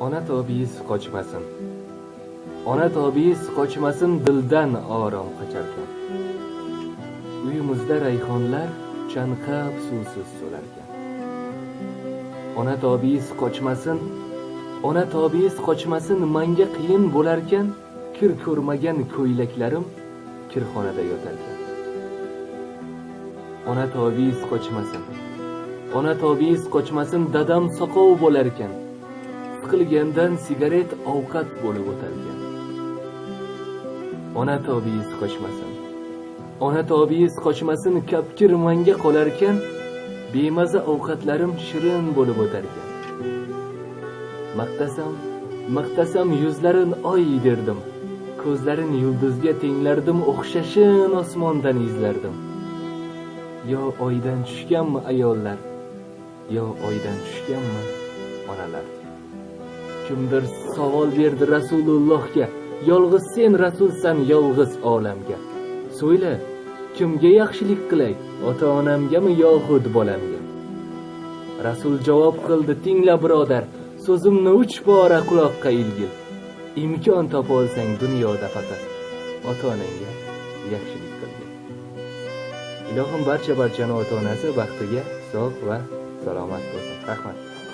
ona tobiyiz qochmasin. Ona tobiyiz qochmasin dildan orom qocharkan uyimizda rayhonlar chanqab suvsiz so'larkan. Ona tobiyiz qochmasin ona tobiyiz qochmasin manga qiyin bo'larkan kir ko'rmagan ko'ylaklarim kirxonada yotarkan. Ona tobiyiz qochmasin ona tobiyiz qochmasin dadam soqov bo'larkan. Siqilgandan sigaret ovqat bo'lib o'tarkan. Ona tobiz qochmasin. Ona tobiyiz qochmasin kapkir manga qolarkan bemaza ovqatlarim shirin bo'lib o'tarkan. Maqtasam maqtasam yuzlarin oy derdim ko'zlarin yulduzga tenglardim o'xshashin osmondan izlardim. Yo oydan tushganmi ayollar? Yo oydan tushganmi onalar? Kimdir savol berdi rasulullohga. Yolg'iz sen rasulsan yolg'iz olamga. So'yla kimga yaxshilik qilay ota onamgami yoxud bolamga? Rasul javob qildi tingla birodar so'zimni uch bora quloqqa ilgil. Imkon topolsang dunyoda faqat ota onangga yaxshilik qilgin. Ilohim barcha barchani ota onasi baxtiga sog' va salomat bo'lsin. Rahmat.